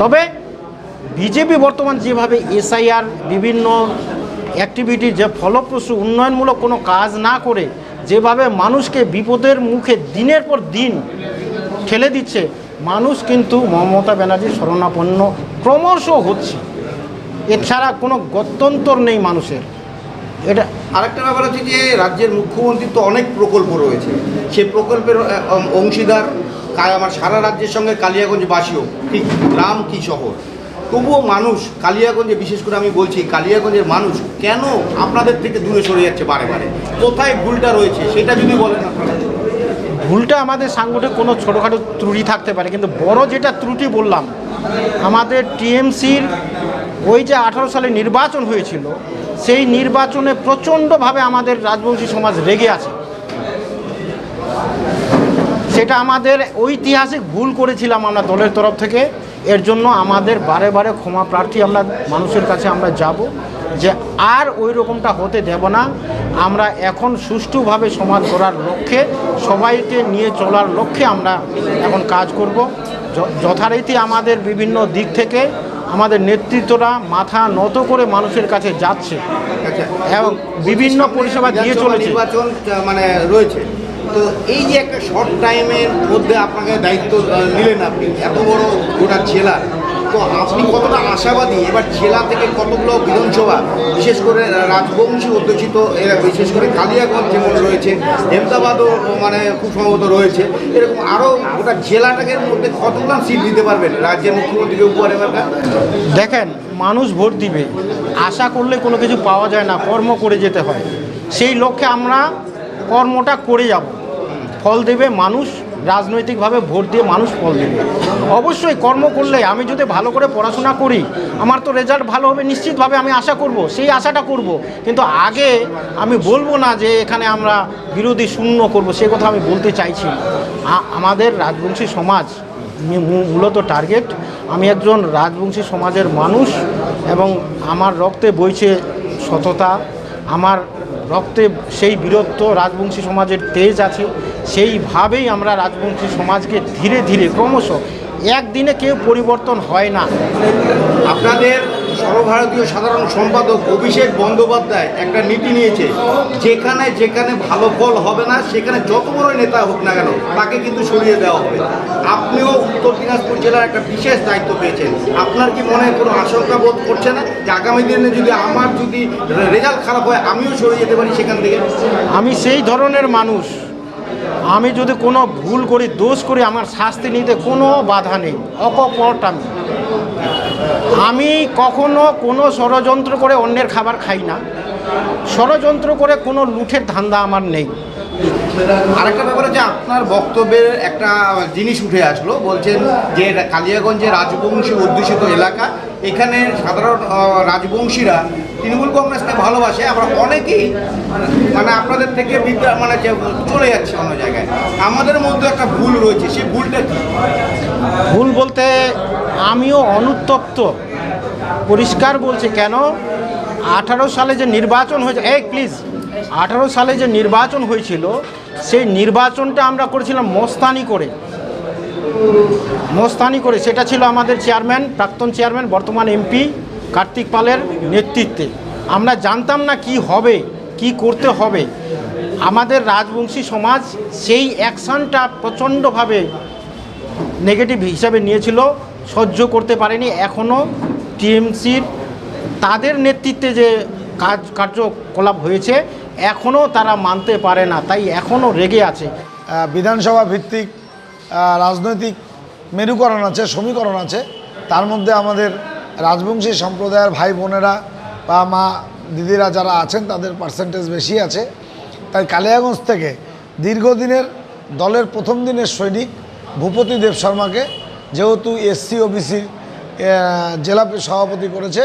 তবে বিজেপি বর্তমান যেভাবে এসআইআর, বিভিন্ন অ্যাক্টিভিটি যে ফলপ্রসূ উন্নয়নমূলক কোনো কাজ না করে যেভাবে মানুষকে বিপদের মুখে দিনের পর দিন ঠেলে দিচ্ছে, মানুষ কিন্তু মমতা ব্যানার্জির শরণাপন্ন ক্রমশ হচ্ছে। এছাড়া কোনো গত্যন্তর নেই মানুষের। এটা আরেকটা ব্যাপার হচ্ছে যে, রাজ্যের মুখ্যমন্ত্রী তো অনেক প্রকল্প রয়েছে। সেই প্রকল্পের অংশীদার আমার সারা রাজ্যের সঙ্গে কালিয়াগঞ্জবাসীও ঠিক গ্রাম কি শহর? তবুও মানুষ কালিয়াগঞ্জে, বিশেষ করে আমি বলছি কালিয়াগঞ্জের মানুষ, কেন আপনাদের থেকে দূরে সরে যাচ্ছে বারে বারে? কোথায় ভুলটা রয়েছে? সেটা যদি বলেন আপনারা। ভুলটা আমাদের সাংগঠনিক কোনো ছোটোখাটো ত্রুটি থাকতে পারে, কিন্তু বড় যেটা ত্রুটি বললাম, আমাদের টিএমসির ওই যে আঠারো সালে নির্বাচন হয়েছিল, সেই নির্বাচনে প্রচণ্ডভাবে আমাদের রাজবংশী সমাজ রেগে আছে। সেটা আমাদের ঐতিহাসিক ভুল করেছিলাম আমরা দলের তরফ থেকে। এর জন্য আমাদের বারে বারে ক্ষমা প্রার্থী আমরা মানুষের কাছে আমরা যাব যে আর ওই রকমটা হতে দেব না। আমরা এখন সুষ্ঠুভাবে সমাজ করার লক্ষ্যে সবাইকে নিয়ে চলার লক্ষ্যে আমরা এখন কাজ করব। যথারীতি আমাদের বিভিন্ন দিক থেকে আমাদের নেতৃত্বরা মাথা নত করে মানুষের কাছে যাচ্ছে। আচ্ছা, এবং বিভিন্ন পরিষেবা দিয়ে চলেছে। নির্বাচন মানে রয়েছে। তো এই যে একটা শর্ট টাইমের মধ্যে আপনাকে দায়িত্ব নিলেন আপনি, এত বড় গোটা জেলা, তো আপনি কতটা আশাবাদী? এবার জেলা থেকে কতগুলো বিধানসভা, বিশেষ করে রাজবংশী অধ্যুষিত এরা, বিশেষ করে কালিয়াগঞ্জ যেমন রয়েছে, হেমদাবাদও মানে খুব সম্ভবত রয়েছে, এরকম আরও গোটা জেলাটাকে মধ্যে কতগুলো সিট দিতে পারবেন? রাজ্যের মুখ্যমন্ত্রীকে উপহার এবারকার দেখেন, মানুষ ভোট দিবে, আশা করলে কোনো কিছু পাওয়া যায় না, কর্ম করে যেতে হয়। সেই লক্ষ্যে আমরা কর্মটা করে যাব। ফল দেবে, মানুষ রাজনৈতিকভাবে ভোট দিয়ে মানুষ ফল দেবে। অবশ্যই কর্ম করলে, আমি যদি ভালো করে পড়াশোনা করি, আমার তো রেজাল্ট ভালো হবে, নিশ্চিতভাবে আমি আশা করব, সেই আশাটা করব। কিন্তু আগে আমি বলব না যে এখানে আমরা বিরোধী শূন্য করব, সে কথা আমি বলতে চাইছি আমাদের রাজবংশী সমাজ মূলত টার্গেট আমি একজন রাজবংশী সমাজের মানুষ এবং আমার রক্তে বইছে সততা। আমার রক্তে সেই বীরত্ব রাজবংশী সমাজের তেজ আছে, সেইভাবেই আমরা রাজবংশী সমাজকে ধীরে ধীরে ক্রমশ একদিনে কেউ পরিবর্তন হয় না। আপনাদের সর্বভারতীয় সাধারণ সম্পাদক অভিষেক বন্দ্যোপাধ্যায় একটা নীতি নিয়েছে, যেখানে যেখানে ভালো ফল হবে না, সেখানে যত বড় নেতা হোক না কেন, তাকে কিন্তু সরিয়ে দেওয়া হবে। আপনিও উত্তর দিনাজপুর জেলার একটা বিশেষ দায়িত্ব পেয়েছেন। আপনার কি মনে কোনো আশঙ্কা বোধ করছে না? যে আগামী দিনে যদি আমার যদি রেজাল্ট খারাপ হয়, আমিও সরে যেতে পারি সেখান থেকে? আমি সেই ধরনের মানুষ। আমি যদি কোনো ভুল করি, দোষ করি, আমার শাস্তি নিতে কোনো বাধা নেই। অকপট আমি। আমি কখনো কোনো ষড়যন্ত্র করে অন্যের খাবার খাই না। ষড়যন্ত্র করে কোনো লুঠের ধান্দা আমার নেই। আরেকটা ব্যাপার হচ্ছে আপনার বক্তব্যের একটা জিনিস উঠে আসলো, বলছেন যে কালিয়াগঞ্জে রাজবংশী অধ্যুষিত এলাকা, এখানে সাধারণ রাজবংশীরা তৃণমূল কংগ্রেসকে ভালোবাসে, আমরা অনেকেই মানে আপনাদের থেকে বিদ্যা মানে যে চলে যাচ্ছে অন্য জায়গায়। আমাদের মধ্যে একটা ভুল রয়েছে, সেই ভুলটা কি? ভুল বলতে আমিও অনুতপ্ত। পরিষ্কার বলছি, কেন? আঠারো সালে যে নির্বাচন হয়েছে, এই প্লিজ আঠারো সালে যে নির্বাচন হয়েছিল, সেই নির্বাচনটা আমরা করেছিলাম মস্তানি করে। মস্তানি করে, সেটা ছিল আমাদের চেয়ারম্যান প্রাক্তন চেয়ারম্যান বর্তমান এমপি কার্তিক পালের নেতৃত্বে। আমরা জানতাম না কি হবে, কি করতে হবে। আমাদের রাজবংশী সমাজ সেই অ্যাকশানটা প্রচণ্ডভাবে নেগেটিভ হিসাবে নিয়েছিল, সহ্য করতে পারেনি। এখনও টিএমসির তাদের নেতৃত্বে যে কাজ, কার্যকলাপ হয়েছে এখনও তারা মানতে পারে না, তাই এখনও রেগে আছে। বিধানসভা ভিত্তিক রাজনৈতিক মেরুকরণ আছে, সমীকরণ আছে। তার মধ্যে আমাদের রাজবংশী সম্প্রদায়ের ভাই বোনেরা বা মা দিদিরা যারা আছেন, তাদের পার্সেন্টেজ বেশি আছে। তাই কালিয়াগঞ্জ থেকে দীর্ঘদিনের দলের প্রথম দিনের সৈনিক ভূপতি দেব শর্মাকে, যেহেতু এসসি, ওবিসির জেলা সভাপতি করেছে